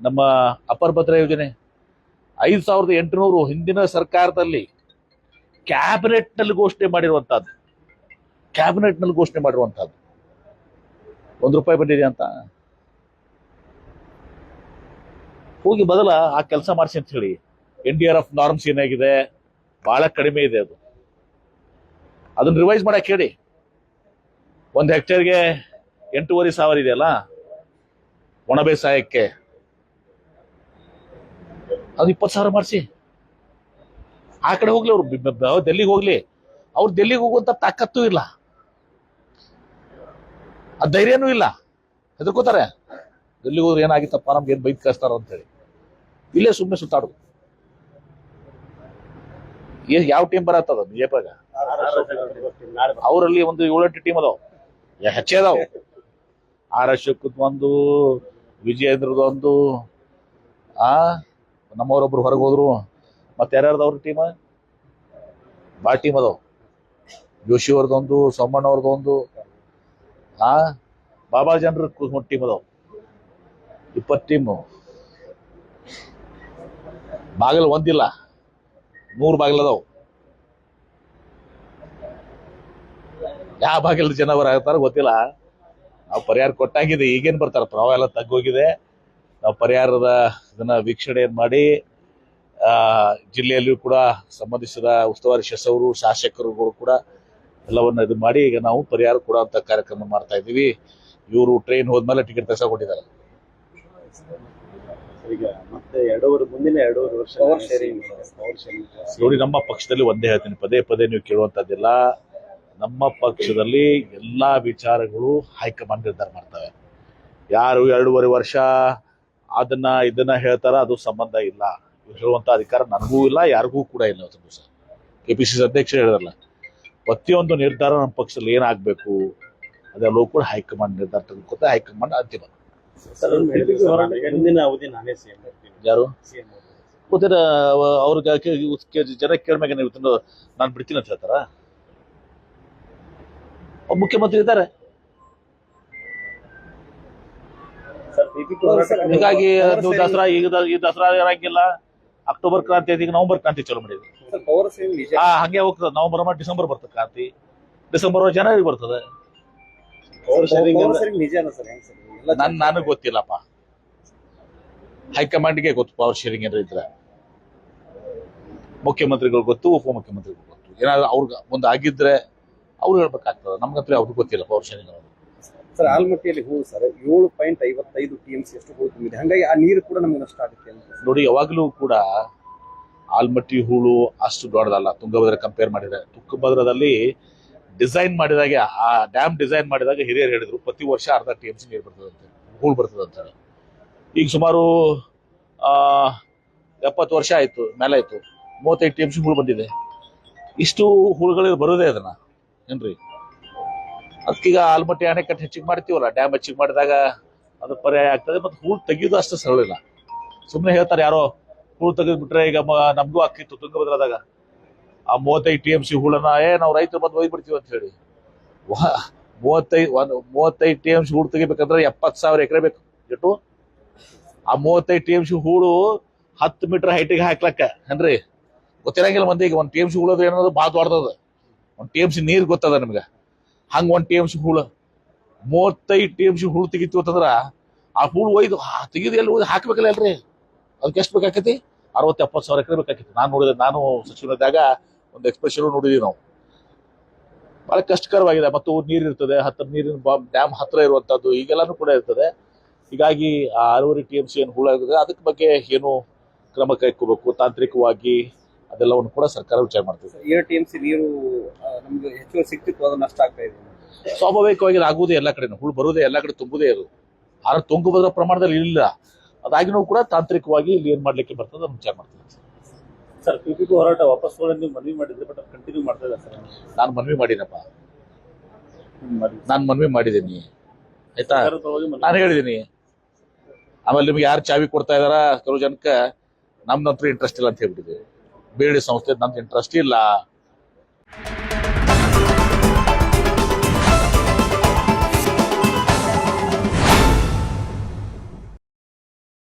ನಮ್ಮ ಅಪರ ಭದ್ರ ಯೋಜನೆ. ಐದು ಸಾವಿರದ ಎಂಟುನೂರು ಹಿಂದಿನ ಸರ್ಕಾರದಲ್ಲಿ ಕ್ಯಾಬಿನೆಟ್ನಲ್ಲಿ ಘೋಷಣೆ ಮಾಡಿರುವಂತಹದ್ದು. ಕ್ಯಾಬಿನೆಟ್ನಲ್ಲಿ ಘೋಷಣೆ ಮಾಡಿರುವಂತಹದ್ದು. ಒಂದು ರೂಪಾಯಿ ಬಂದಿದೆ ಅಂತ. ಹೋಗಿ ಬದಲ ಆ ಕೆಲಸ ಮಾಡಿಸಿ ಅಂತ ಹೇಳಿ N D R F norms ಏನಾಗಿದೆ? ಬಹಳ ಕಡಿಮೆ ಇದೆ ಅದು. ಅದನ್ನ ರಿವೈಸ್ ಮಾಡಕ್ಕೆ ಹೇಳಿ. ಒಂದು ಹೆಕ್ಟೇರ್ಗೆ ಎಂಟೂವರೆ ಸಾವಿರ ಇದೆಯಲ್ಲ? ಒಣ ಬೇಸಾಯಕ್ಕೆ. ಅದು ಇಪ್ಪತ್ತು ಸಾವಿರ ಮಾಡಿಸಿ. ಆ ಕಡೆ ಹೋಗ್ಲಿ ಅವ್ರು ಡೆಲ್ಲಿಗೆ ಹೋಗ್ಲಿ. ಅವ್ರು ಡೆಲ್ಲಿಗೆ ಹೋಗುವಂತ ತಾಕತ್ತೂ ಇಲ್ಲ. ಆ ಧೈರ್ಯನೂ ಇಲ್ಲ. ಹೆದರ್ಕೋತಾರೆ. ಡೆಲ್ಲಿಗೆ ಹೋದ್ರೆ ಏನಾಗಿತ್ತಪ್ಪ, ನಮ್ಗೆ ಏನ್ ಬೈದ್ ಕಳಿಸ್ತಾರ ಅಂತೇಳಿ. ಇಲ್ಲೇ ಸುಮ್ಮನೆ ಸುತ್ತಾಡು ಯಾವ ಟೀಮ್ ಬರತ್ತದ ಬಿಜೆಪಿಗ ಅವರಲ್ಲಿ ಒಂದು ಏಳೆಂಟು ಟೀಮ್ ಅದಾವ. ಹೆಚ್ಚೇ ಅದಾವ. ಆರ್ ಅಶೋಕದ್ ಒಂದು ವಿಜಯೇಂದ್ರದ ಒಂದು, ಆ ನಮ್ಮವರೊಬ್ರು ಹೊರಗೆ ಹೋದ್ರು. ಮತ್ತೆ ಯಾರ್ಯಾರ್ದವ್ರ ಟೀಮ್ ಭಾಳ ಟೀಮ್ ಅದಾವ. ಜೋಶಿ ಅವ್ರದ್ದೊಂದು ಸೋಮಣ್ಣ ಅವ್ರದ್ದೊಂದು ಆ? ಬಾಬಾ ಜನರ ಟೀಮ್ ಅದಾವ. ಇಪ್ಪತ್ತು ಟೀಮು ಬಾಗಿಲು ಒಂದಿಲ್ಲ. ನೂರು ಬಾಗಿಲು ಅದಾವ. ಯಾವ ಬಾಗಿಲು ಜನ ಬರಾಕತ್ತಾರ ಗೊತ್ತಿಲ್ಲ. ನಾವು ಪರಿಹಾರ ಕೊಟ್ಟಾಗಿದೆ, ಈಗೇನ್ ಬರ್ತಾರ ಪ್ರವಾಹ ಎಲ್ಲ ತಗ್ಗೋಗಿದೆ ಪರಿಹಾರದ ಇದನ್ನ ವೀಕ್ಷಣೆ ಮಾಡಿ ಆ ಜಿಲ್ಲೆಯಲ್ಲಿಯೂ ಕೂಡ ಸಂಬಂಧಿಸಿದ ಉಸ್ತುವಾರಿ ಸಚಿವರು ಶಾಸಕರುಗಳು ಕೂಡ ಎಲ್ಲವನ್ನ ಇದು ಮಾಡಿ ಈಗ ನಾವು ಪರಿಹಾರ ಕೊಡುವಂತ ಕಾರ್ಯಕ್ರಮ ಮಾಡ್ತಾ ಇದ್ದೀವಿ. ಇವರು ಟ್ರೈನ್ ಹೋದ್ಮೇಲೆ ಟಿಕೆಟ್ ಕೊಟ್ಟಿದ್ದಾರೆ ಈಗ ಮತ್ತೆ ಎರಡೂವರೆ ಮುಂದಿನ ಎರಡೂವರೆ ವರ್ಷ Power ಶೇರಿಂಗ್ ನೋಡಿ ನಮ್ಮ ಪಕ್ಷದಲ್ಲಿ ಒಂದೇ ಹೇಳ್ತೀನಿ ಪದೇ ಪದೇ ನೀವು ಕೇಳುವಂತದ್ದಿಲ್ಲ. ನಮ್ಮ ಪಕ್ಷದಲ್ಲಿ ಎಲ್ಲಾ ವಿಚಾರಗಳು ಹೈಕಮಾಂಡ್ ನಿರ್ಧಾರ ಮಾಡ್ತವೆ. ಯಾರು ಎರಡೂವರೆ ವರ್ಷ ಅದನ್ನ ಇದನ್ನ ಹೇಳ್ತಾರ ಅದು ಸಂಬಂಧ ಇಲ್ಲ. ಇವ್ರು ಹೇಳುವಂತ ಅಧಿಕಾರ ನನಗೂ ಇಲ್ಲ ಯಾರಿಗೂ ಕೂಡ ಇಲ್ಲ ಅದನ್ನು ಸರ್. ಕೆ ಪಿ ಸಿ ಅಧ್ಯಕ್ಷ ಹೇಳಿದ್ರಲ್ಲ ಪ್ರತಿಯೊಂದು ನಿರ್ಧಾರ ನಮ್ಮ ಪಕ್ಷದಲ್ಲಿ ಏನಾಗಬೇಕು ಅದೆಲ್ಲವೂ ಕೂಡ ಹೈಕಮಾಂಡ್ ನಿರ್ಧಾರ ತೆಗೆದುಕೊತ ಹೈಕಮಾಂಡ್ ಅಂತಿಮ. ಮುಂದಿನ ಅವಧಿ ನಾನೇ ಸಿಎಂ ಯಾರು? ಗೊತ್ತಿರ ಅವ್ರಿಗೆ ಜನ ಕೇಳ್ಮ್ಯಾಗ ನೀವು ನಾನು ಬಿಡ್ತೀನಿ ಅಂತ ಹೇಳ್ತಾರ? ಮುಖ್ಯಮಂತ್ರಿ ಇದ್ದಾರೆ ಸರ್ ಬಿಪಿಪಿ ಹೋರಾಟ ಹೀಗಾಗಿ ನೀವು ದಸರಾ ಈಗ ಈ ದಸರಾ ಇರಂಗಿಲ್ಲ. ಅಕ್ಟೋಬರ್ ಕ್ರಾಂತಿ ಐತಿ ಈಗ ನವೆಂಬರ್ ಕ್ರಾಂತಿ ಚಲೋ ಮಾಡಿದ್ವಿ ಹಾ ಹಂಗೆ ಹೋಗ್ತದೆ. ನವೆಂಬರ್ ಮತ್ತೆ ಡಿಸೆಂಬರ್ ಬರ್ತದೆ ಕ್ರಾಂತಿ. ಡಿಸೆಂಬರ್ ಜನವರಿ ಬರ್ತದೆ. ನನ್ ನನಗೆ ಗೊತ್ತಿಲ್ಲಪ್ಪ. ಹೈಕಮಾಂಡ್ಗೆ ಗೊತ್ತು ಪವರ್ ಶೇರಿಂಗ್ ಏನಾರ ಇದ್ರೆ. ಮುಖ್ಯಮಂತ್ರಿಗಳು ಗೊತ್ತು ಉಪಮುಖ್ಯಮಂತ್ರಿಗಳು ಗೊತ್ತು. ಏನಾದ್ರು ಅವ್ರಿಗೆ ಮುಂದೆ ಆಗಿದ್ರೆ ಅವ್ರು ಹೇಳ್ಬೇಕಾಗ್ತದೆ. ನಮ್ಗಂತೂ ಅವ್ರಿಗೆ ಗೊತ್ತಿಲ್ಲ ಪವರ್ ಶೇರಿಂಗ್ ಅನ್ನೋದು. ಸರ್, ಆಲ್ಮಟ್ಟಿಯಲ್ಲಿ ಹೂವು ಸರ್, ಏಳು ಪಾಯಿಂಟ್ ಐವತ್ತೈದು ಟಿ ಎಂ ಸಿ ಅಷ್ಟು ಹೂವು ತುಂಬಿದೆ. ಹಾಗಾಗಿ ಆ ನೀರು ಕೂಡ ನಮ್ಗೆ ನಷ್ಟ ಆಗುತ್ತೆ ನೋಡಿ, ಯಾವಾಗಲೂ ಕೂಡ ಆಲ್ಮಟ್ಟಿ ಹೂಳು ಅಷ್ಟು ದೊಡ್ಡದಲ್ಲ. ತುಂಗಭದ್ರ ಕಂಪೇರ್ ಮಾಡಿದ್ರೆ. ತುಂಗಭದ್ರದಲ್ಲಿ ಡಿಸೈನ್ ಮಾಡಿದಾಗ, ಆ ಡ್ಯಾಮ್ ಡಿಸೈನ್ ಮಾಡಿದಾಗ ಹಿರಿಯರು ಹೇಳಿದ್ರು, ಪ್ರತಿ ವರ್ಷ ಅರ್ಧ ಟಿ ಎಂ ಸಿ ನೀರು ಬರ್ತದಂತೆ ಹೂಳು ಬರ್ತದೆ ಅಂತ. ಈಗ ಸುಮಾರು ಎಪ್ಪತ್ತು ವರ್ಷ ಆಯ್ತು ಮೇಲೆ ಆಯ್ತು ಮೂವತ್ತೈದು ಟಿ ಎಂ ಸಿ ಹೂಳು ಬಂದಿದೆ. ಇಷ್ಟು ಹೂಳುಗಳು ಬರೋದೇ ಅದನ್ನ, ಏನ್ರಿ? ಅದಕ್ಕೀಗ ಆಲ್ಮಟ್ಟಿ ಅಣೆಕಟ್ಟು ಹೆಚ್ಚಿಗೆ ಮಾಡ್ತೀವಲ್ಲ ಡ್ಯಾಮ್ ಹೆಚ್ಚಿಗೆ ಮಾಡಿದಾಗ ಅದು ಪರ್ಯಾಯ ಆಗ್ತದೆ ಮತ್ತು ಹೂಳು ತೆಗೆಯೋದು ಅಷ್ಟು ಸರಳ ಇಲ್ಲ ಸುಮ್ಮನೆ ಹೇಳ್ತಾರೆ ಯಾರೋ ಹೂಳು ತೆಗೆದ್ಬಿಟ್ರೆ ಈಗ ನಮಗೂ ಆಗ್ತಿತ್ತು ತುಂಗಭದ್ರದಾಗ ಆ ಮೂವತ್ತೈದು ಟಿ ಎಂ ಸಿ ಹೂಳನ್ನ, ಏ, ನಾವು ರೈತರು ಬಂದು ಒಯ್ದ್ಬಿಡ್ತೀವಿ ಅಂತ ಹೇಳಿ. ವಾ- ಮೂವತ್ತೈದು, ಒಂದು ಮೂವತ್ತೈದು ಟಿ ಎಂ ಸಿ ಹೂಳು ತೆಗಿಬೇಕಂದ್ರೆ ಎಪ್ಪತ್ತು ಸಾವಿರ ಎಕರೆ ಬೇಕು. ಎಷ್ಟು ಆ ಮೂವತ್ತೈದು ಟಿ ಎಂ ಸಿ ಹೂಳು ಹತ್ತು ಮೀಟರ್ ಹೈಟಿಗೆ ಹಾಕ್ಲಕ್ಕ, ಏನ್ರಿ? ಗೊತ್ತಿರಂಗಿಲ್ಲ ಮಂದಿಗೆ, ಒಂದು ಟಿ ಎಂ ಸಿ ಹೂಳೋದು ಏನದು ಭಾಳ ದೊಡ್ಡದ ಒಂದು ಟಿ ಎಂ ಸಿ ನೀರು ಗೊತ್ತದ ನಿಮ್ಗೆ? ಹಂಗೆ ಒಂದು ಟಿ ಎಂ ಸಿ ಹುಳು. ಮೂವತ್ತೈದು ಟಿ ಎಂ ಸಿ ಹುಳು ತೆಗಿತು ಅಂತಂದ್ರೆ ಆ ಹುಳು ಒಯ್ದು ತೆಗಿದು ಎಲ್ಲಿ ಒಯ್ದು ಹಾಕ್ಬೇಕಲ್ಲ ಅಲ್ರಿ ಅದಕ್ಕೆ ಎಷ್ಟು ಬೇಕಾಕೈತಿ? ಅರವತ್ತು ಎಪ್ಪತ್ತು ಸಾವಿರ ಎಕರೆ ಬೇಕಾಗಿತ್ತು ನಾನು ನೋಡಿದೆ, ನಾನು ಸಚಿವನಿದ್ದಾಗ ಒಂದು ಎಕ್ಸ್ಪ್ರೆಷನ್ ನೋಡಿದೀವಿ ನಾವು. ಬಹಳ ಕಷ್ಟಕರವಾಗಿದೆ, ಮತ್ತು ನೀರು ಇರ್ತದೆ ಹತ್ತಿರ ನೀರಿನ ಡ್ಯಾಮ್ ಹತ್ರ ಇರುವಂಥದ್ದು ಈಗೆಲ್ಲಾನು ಕೂಡ ಇರ್ತದೆ. ಹೀಗಾಗಿ ಆ ಅರವರಿ ಟಿ ಎಂ ಸಿ ಏನು ಹುಳ ಅದಕ್ಕೆ ಬಗ್ಗೆ ಏನು ಕ್ರಮ ಕೈಗೊಳ್ಬೇಕು? ತಾಂತ್ರಿಕವಾಗಿ ಅದೆಲ್ಲವನ್ನು ಕೂಡ ಸರ್ಕಾರ ವಿಚಾರ ಮಾಡ್ತಿದೆ. ಸರ್ ಏರ್ ಟಿ ಎಂ ಸಿ ನೀರು ನಮಗೆ ಹೆಚ್ಚುವರಿ ಸಿಕ್ತಿತ್ತು ಅದು ನಷ್ಟ ಆಗ್ತಾ ಇದೆ. ಸ್ವಾಭಾವಿಕವಾಗಿ ಆಗುವುದೇ ಎಲ್ಲ ಕಡೆ ಹುಳು ಬರುವುದೇ ಎಲ್ಲ ಕಡೆ ತುಂಬುದೇ ಇರೋದು ಆದ್ರೆ ತುಂಗಭದ್ರ ಪ್ರಮಾಣದಲ್ಲಿ ಇಲ್ಲ ಅದಾಗಿನೂ ಕೂಡ ತಾಂತ್ರಿಕವಾಗಿ ಇಲ್ಲಿ ಏನ್ ಮಾಡ್ಲಿಕ್ಕೆ ಬರ್ತದೆ ಅದನ್ನು ವಿಚಾರ ಮಾಡ್ತೀವಿ ಸರ್ ಬಿಪಿಪಿ ಹೋರಾಟ ವಾಪಸ್ ನೀವು ಮನವಿ ಮಾಡಿದ್ರೆ ಬಟ್ ಕಂಟಿನ್ಯೂ ಮಾಡ್ತಾ ಇಲ್ಲ ಸರ್. ನಾನು ಮನವಿ ಮಾಡಿನಪ್ಪ. ಮಾಡಿ ನಾನು ಮನವಿ ಮಾಡಿದ್ದೀನಿ. ಆಯ್ತಾ? ನಾನು ಹೇಳಿದ್ದೀನಿ ಆಮೇಲೆ ನಿಮ್ಗೆ ಯಾರು ಚಾವಿ ಕೊಡ್ತಾ ಇದಾರ ಕೆಲವು ಜನಕ್ಕೆ? ನಮ್ದಂತೂ ಇಂಟ್ರೆಸ್ಟ್ ಇಲ್ಲ ಅಂತ ಬೇಡಿ ಸಂಸ್ಥೆ ನಮ್ದು ಇಂಟ್ರೆಸ್ಟ್ ಇಲ್ಲ.